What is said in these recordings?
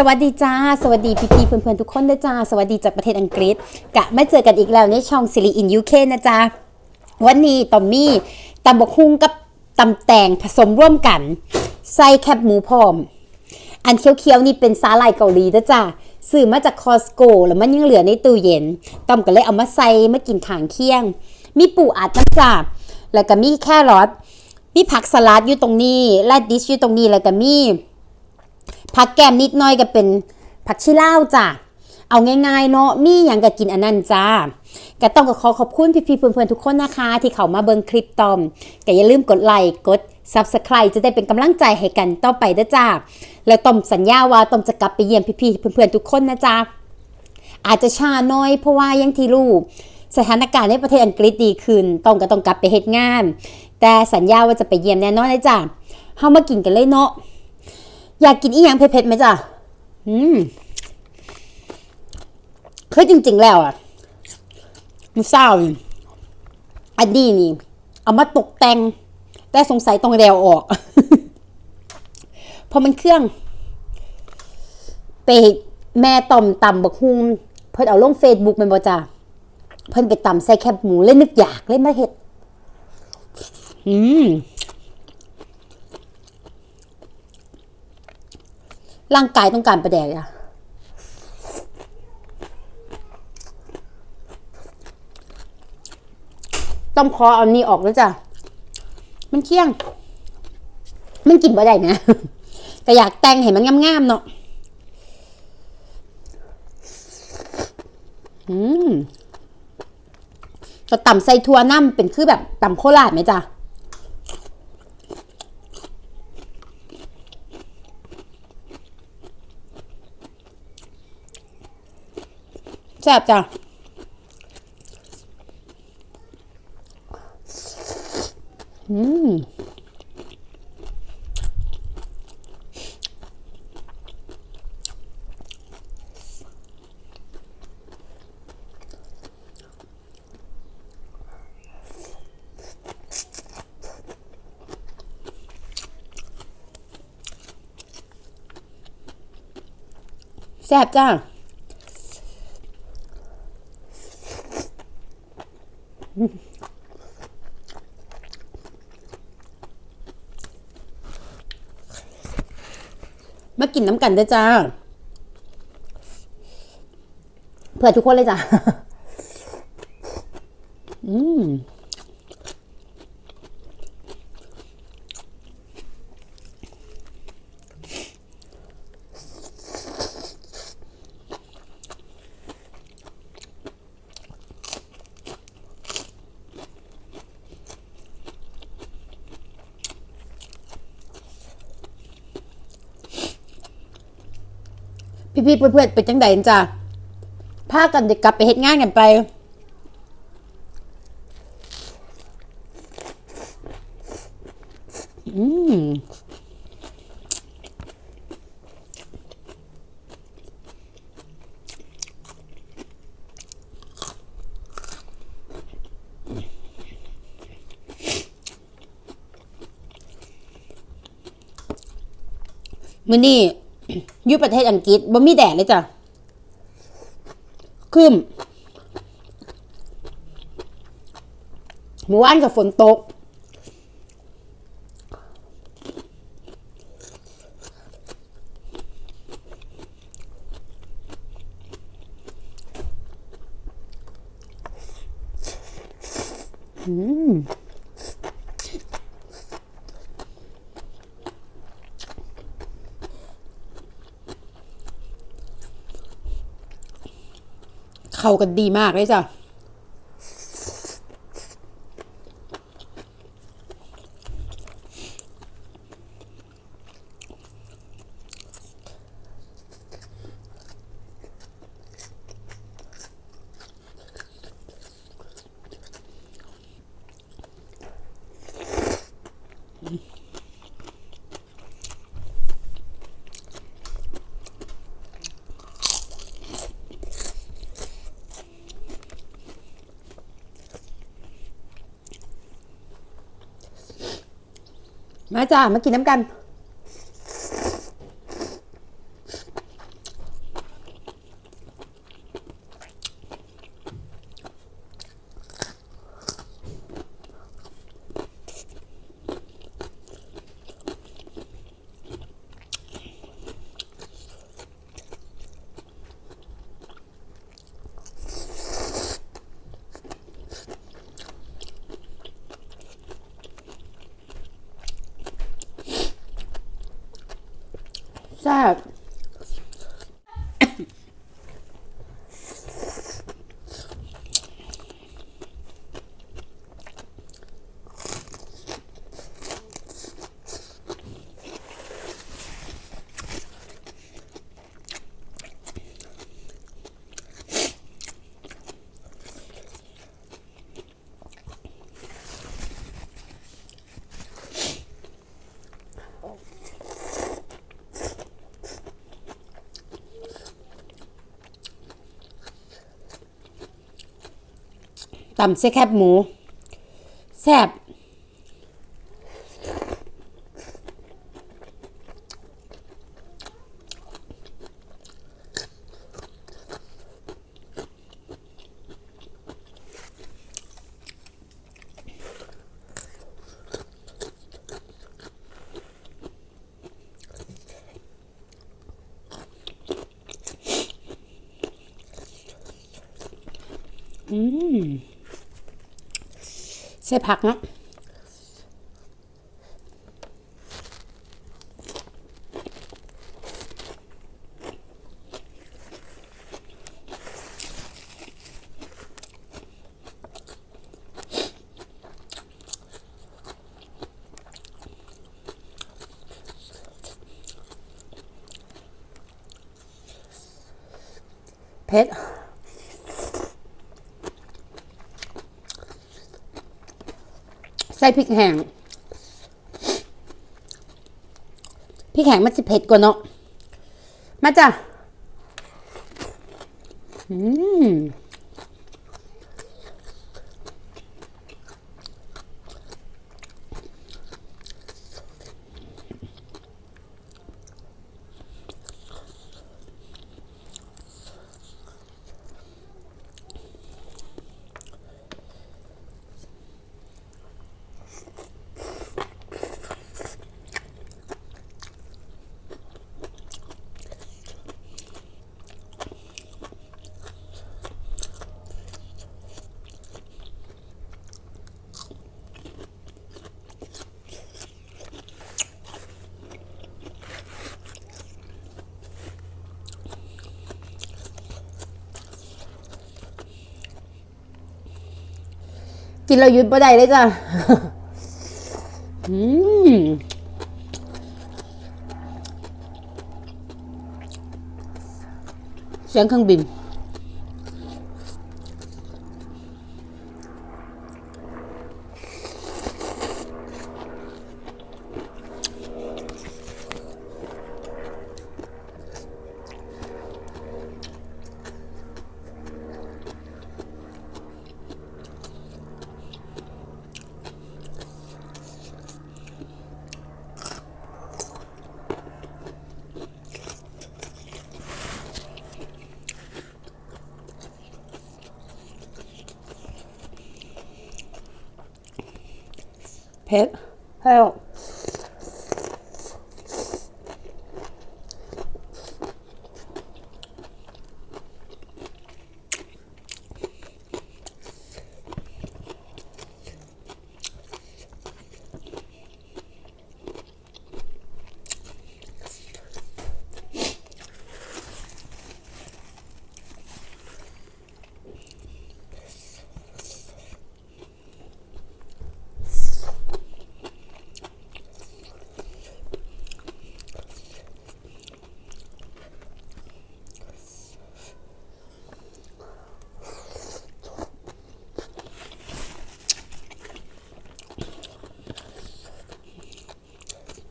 สวัสดีจ้า สวัสดีพี่ๆเพื่อนๆทุกคนด้วยจ้า สวัสดีจากประเทศอังกฤษ กะมาเจอกันอีกแล้วในช่องซิลีอินยูเคนะจ้าวันนี้ตอมมี่ตำบกฮุ่งกับตำแตงผสมร่วมกัน ใส่แคบหมูพร้อม อันเคี้ยวๆนี่เป็นสาหร่ายเกาหลีนะจ้าซื้อมาจากคอสโกแล้วมันยังเหลือในตู้เย็นตอมก็เลยเอามาใส่มากินขางเคียง มีปูอัดน้ำจ้าแล้วก็มีแครอทมีผักสลัดอยู่ตรงนี้แรดดิชอยู่ตรงนี้แล้วก็มี ผักแก้มนิดหน่อยก็เป็นผักชีลาวจ้ะเอาง่ายๆเนาะมีอย่างก็กินอันนั้นจ้าก็ต้องขอขอบคุณพี่ๆเพื่อนๆทุกคนนะคะ ที่เขามาเบิ่งคลิปตอมก็อย่าลืมกดไลค์กด Subscribe จะได้เป็นกำลังใจให้กันต่อไปเด้จ้าแล้วตอมสัญญาว่าตอมจะกลับไปเยี่ยมพี่ๆเพื่อนๆทุกคนนะจ้าอาจจะช้าหน้อยเพราะว่ายังที่รู้สถานการณ์ในประเทศอังกฤษดีขึ้นต้องก็ต้องกลับไปเฮ็ดงาน แต่สัญญาว่าจะไปเยี่ยมแน่นอนเลยจ้าเฮามากินกันเลยเนาะ อยากกินอีหยังเผ็ดๆไหมจ๊ะอืมคือจริง ๆ แล้วอะมันเศร้าอันนี้นี่ เอามาตกแต่ง แต่สงสัยต้องแดวออก เพราะมันเครื่อง ไปแม่ต่อมต่ำบักฮุงเพิ่นเอาลงเฟซบุ๊กแมันบ่จ้ะเพิ่นไปต่ำใส่แคบหมูเล่นนึกอยากเล่นมาเห็ด อืม ร่างกายต้องการประแดกอะต้องพอเอานี่ออกแล้วจ้ะ มันเคี่ยง มันกินบ่ได้นะก็อยากแต่งให้มันงามๆเนาะ อืมก็ต่ำใส่ทัวน้ำเป็นคือแบบต่ำโคราชไหมจ้ะ ซ่บจ้ะอืมแซ่บจ้า มากินน้ำกันด้วยจ้า เพื่อทุกคนเลยจ้า อืม พี่ๆเพื่อนๆเป็นจังใดจ้ะพากันเด็กกลับไปเฮ็ดงานกันไปอืมมื้อนี้ ยู่ประเทศอังกฤษบ่มีแดดเลยจ้ะครึมเมื่อวานกับฝนตก อืม เข้ากันดีมากเลยจ้ะ มาจ้ามากินน้ำกัน sad. ตำเส้แคบหมู แซ่บ ใส่ผักนะเผ็ด ใส่พริกแห้งพริกแห้งมันจะเผ็ดกว่าเนาะมาจ้ะอืม กินเราหยุดบ่ได้เลยจ้ะอืมเสียงเครื่องบิน เผ็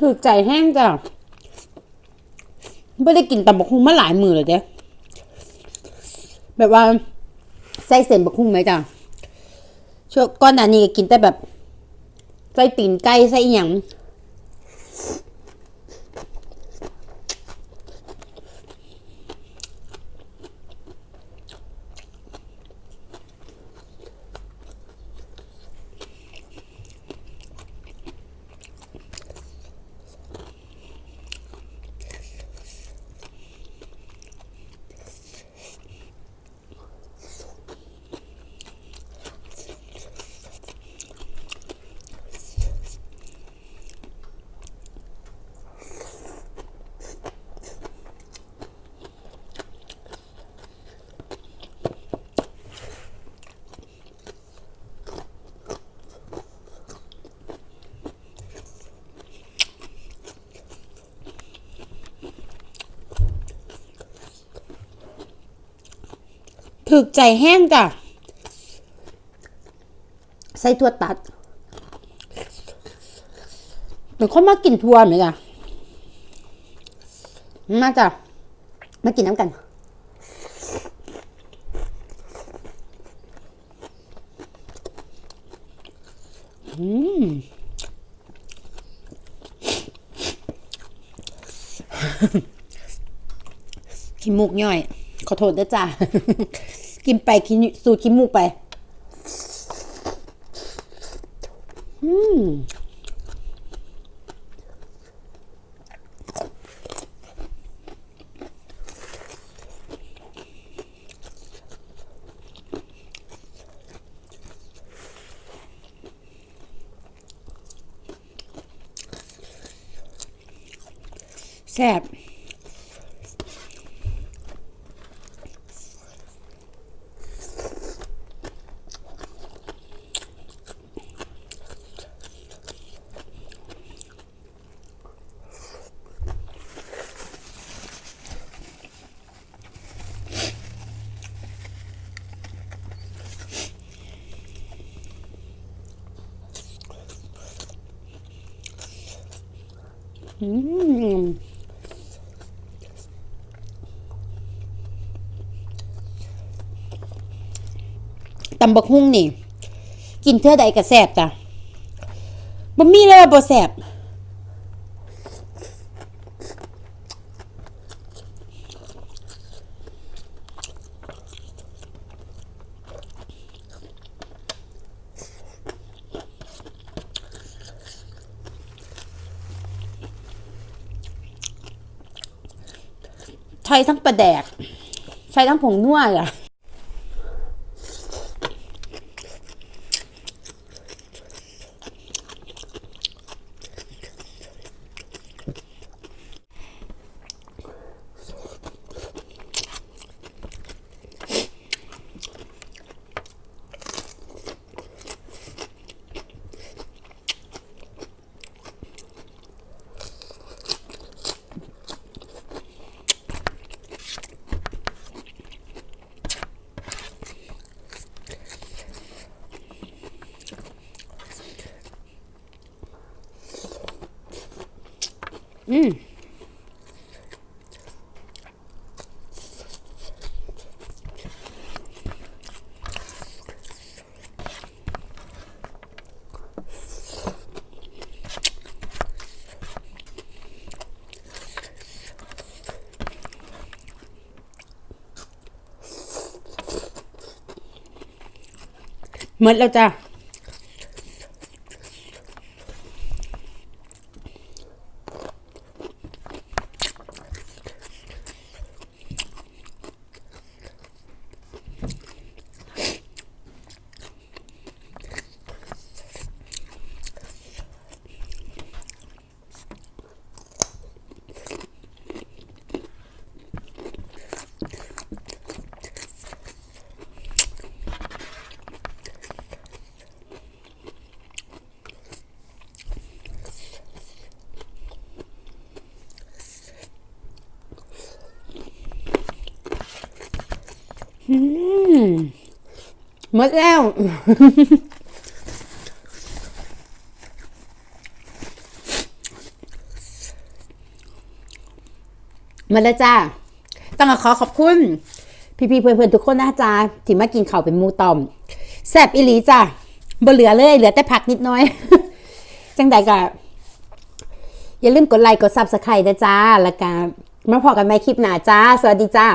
ถูกใจแห้งจ้ะไม่ได้กินตำบักหุ่งมาหลายมือเลยเด้แบบว่าใส่เส้นบักหุ่งไหมจ้ะช่วงก้อนหน้านี้ก็กินแต่แบบใส่ตีนไก่ใส่หยัง ถึกใจแห้งจ้ะ ใส่ถั่วตัดเหมือนคนมากินทัวไหมจ้ะมาจ้ะ มากินน้ำกันขี้มูกย่อย ขอโทษด้วยจ้า กินไปกินสูดขี้มูกไป อืมแซ่บ ตำบักหุ่งนี่ กินเท่าใดก็แสบจ้ะบ่มีเลยบ่แสบ ใช้ทั้งประแดก ใช้ทั้งผงนวดอะ อืม หมดแล้วจ้ะ หมดแล้ว มาแล้วจ้า ต้องขอขอบคุณ พี่ๆเพื่อนๆทุกคนนะจ้าที่มากินข้าวเป็นมูตอม แซ่บอีหลีจ้าบ่เหลือเลย เหลือแต่ผักนิดหน้อย จังใดก็อย่าลืมกดไลค์กดซับสไครต์นะจ้า แล้วก็มาพอกันใหม่คลิปหน้าจ้า สวัสดีจ้า